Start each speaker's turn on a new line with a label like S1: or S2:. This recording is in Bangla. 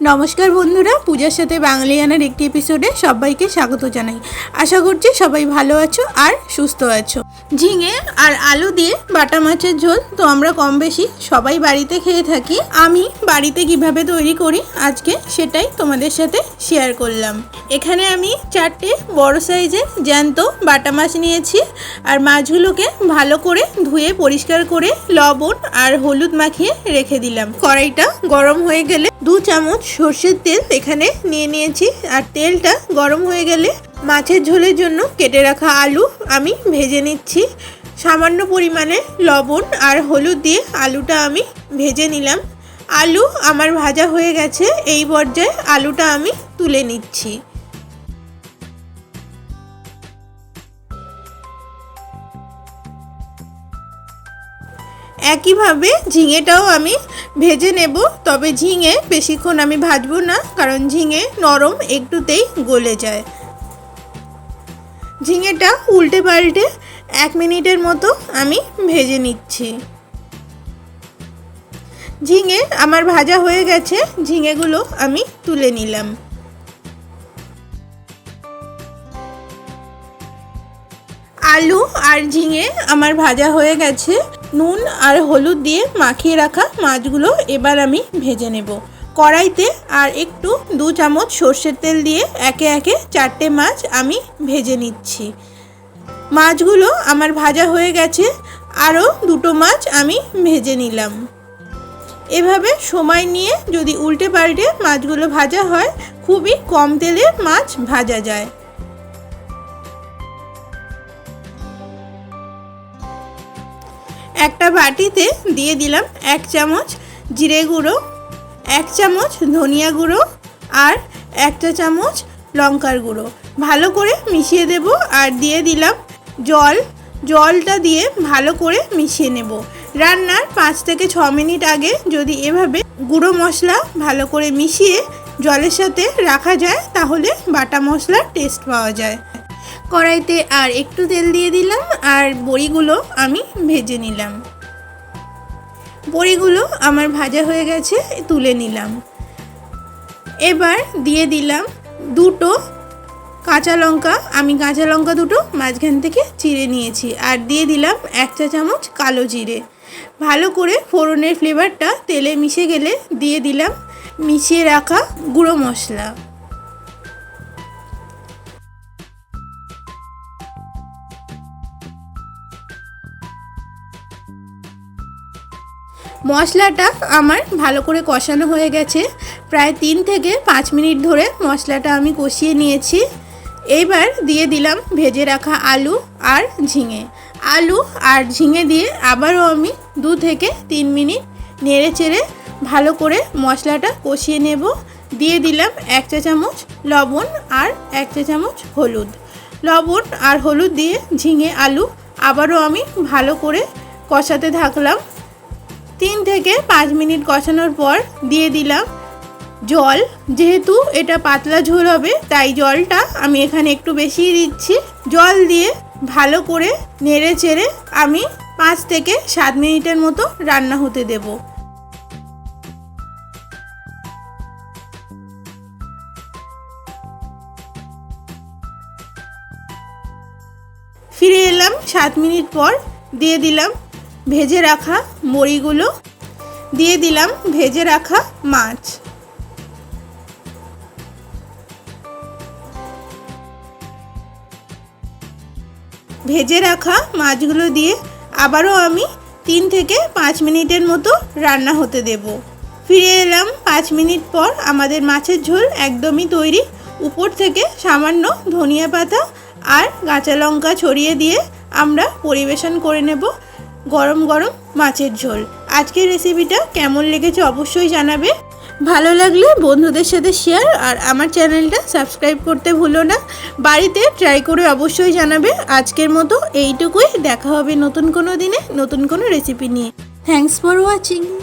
S1: নমস্কার বন্ধুরা, পূজার সাথে বাঙালিয়ানার একটি এপিসোডে সবাইকে স্বাগত জানাই। আশা করছি সবাই ভালো আছো আর সুস্থ আছো। ঝিঙে আর আলু দিয়ে বাটা মাছের ঝোল তো আমরা কম বেশি সবাই বাড়িতে খেয়ে থাকি। আমি বাড়িতে কীভাবে তৈরি করি আজকে সেটাই তোমাদের সাথে শেয়ার করলাম। এখানে আমি চারটে বড় সাইজের জ্যান্ত বাটা মাছ নিয়েছি আর মাছগুলোকে ভালো করে ধুয়ে পরিষ্কার করে লবণ আর হলুদ মাখিয়ে রেখে দিলাম। কড়াইটা গরম হয়ে গেলে দু চামচ সর্ষের তেল এখানে নিয়ে নিয়েছি। আর তেলটা গরম হয়ে গেলে মাছের ঝোলের জন্য কেটে রাখা আলু আমি ভেজে নিচ্ছি। সামান্য পরিমাণে লবণ আর হলুদ দিয়ে আলুটা আমি ভেজে নিলাম। আলু আমার ভাজা হয়ে গেছে, এই পর্যায়ে আলুটা আমি তুলে নিচ্ছি। একইভাবে ঝিঙেটাও আমি ভেজে নেব, তবে ঝিঙে বেশিক্ষণ আমি ভাজবো না, কারণ ঝিঙে নরম একটুতেই গলে যায়। ঝিঙেটা উল্টে পাল্টে এক মিনিটের মতো আমি ভেজে নিচ্ছি। ঝিঙে আমার ভাজা হয়ে গেছে, ঝিঙেগুলো আমি তুলে নিলাম। আলু আর ঝিঙে আমার ভাজা হয়ে গেছে। নুন আর হলুদ দিয়ে মাখিয়ে রাখা মাছগুলো এবার আমি ভেজে নেব। কড়াইতে আর একটু দু চামচ সর্ষের তেল দিয়ে একে একে চারটে মাছ আমি ভেজে নিচ্ছি। মাছগুলো আমার ভাজা হয়ে গেছে, আরও দুটো মাছ আমি ভেজে নিলাম। এভাবে সময় নিয়ে যদি উল্টে পাল্টে মাছগুলো ভাজা হয়, খুবই কম তেলে মাছ ভাজা যায়। একটা বাটিতে দিয়ে দিলাম এক চামচ জিরে গুঁড়ো, এক চামচ ধনিয়া গুঁড়ো আর একটা চামচ লঙ্কার গুঁড়ো। ভালো করে মিশিয়ে দেব আর দিয়ে দিলাম জল। জলটা দিয়ে ভালো করে মিশিয়ে নেব। রান্নার পাঁচ থেকে ছ মিনিট আগে যদি এভাবে গুঁড়ো মশলা ভালো করে মিশিয়ে জলের সাথে রাখা যায়, তাহলে বাটা মশলার টেস্ট পাওয়া যায়। কড়াইতে আর একটু তেল দিয়ে দিলাম আর বড়িগুলো আমি ভেজে নিলাম। বড়িগুলো আমার ভাজা হয়ে গেছে, তুলে নিলাম। এবার দিয়ে দিলাম দুটো কাঁচা লঙ্কা। আমি কাঁচা লঙ্কা দুটো মাঝখান থেকে চিড়ে নিয়েছি আর দিয়ে দিলাম এক চা চামচ কালো জিরে। ভালো করে ফোড়নের ফ্লেভারটা তেলে মিশে গেলে দিয়ে দিলাম মিশিয়ে রাখা গুঁড়ো মশলা। মশলাটা আমার ভালো করে কষানো হয়ে গেছে। প্রায় তিন থেকে পাঁচ মিনিট ধরে মশলাটা আমি কষিয়ে নিয়েছি। এইবার দিয়ে দিলাম ভেজে রাখা আলু আর ঝিঙে। আলু আর ঝিঙে দিয়ে আবারও আমি দু থেকে তিন মিনিট নেড়ে চেড়ে ভালো করে মশলাটা কষিয়ে নেব। দিয়ে দিলাম এক চা চামচ লবণ আর এক চা চামচ হলুদ। লবণ আর হলুদ দিয়ে ঝিঙে আলু আবারও আমি ভালো করে কষাতে থাকলাম। তিন থেকে পাঁচ মিনিট কষানোর পর দিয়ে দিলাম জল। যেহেতু এটা পাতলা ঝোল হবে, তাই জলটা আমি এখানে একটু বেশিই দিচ্ছি। জল দিয়ে ভালো করে নেড়ে চেড়ে আমি পাঁচ থেকে সাত মিনিটের মতো রান্না হতে দেব। ফিরে এলাম, সাত মিনিট পর দিয়ে দিলাম ভেজে রাখা বড়িগুলো দিয়ে দিলাম ভেজে রাখা মাছ। ভেজে রাখা মাছগুলো দিয়ে আবারও আমি তিন থেকে পাঁচ মিনিটের মতো রান্না হতে দেব। ফিরে এলাম পাঁচ মিনিট পর আমাদের মাছের ঝোল একদমই তৈরি। উপর থেকে সামান্য ধনিয়া পাতা আর কাঁচা লঙ্কা ছড়িয়ে দিয়ে আমরা পরিবেশন করে নেব। গরম গরম মাছের ঝোল। আজকের রেসিপিটা কেমন লেগেছে অবশ্যই জানাবে। ভালো লাগলে বন্ধুদের সাথে শেয়ার আর আমার চ্যানেলটা সাবস্ক্রাইব করতে ভুলো না। বাড়িতে ট্রাই করে অবশ্যই জানাবে। আজকের মতো এইটুকুই। দেখা হবে নতুন কোনো দিনে নতুন কোনো রেসিপি নিয়ে। Thanks for watching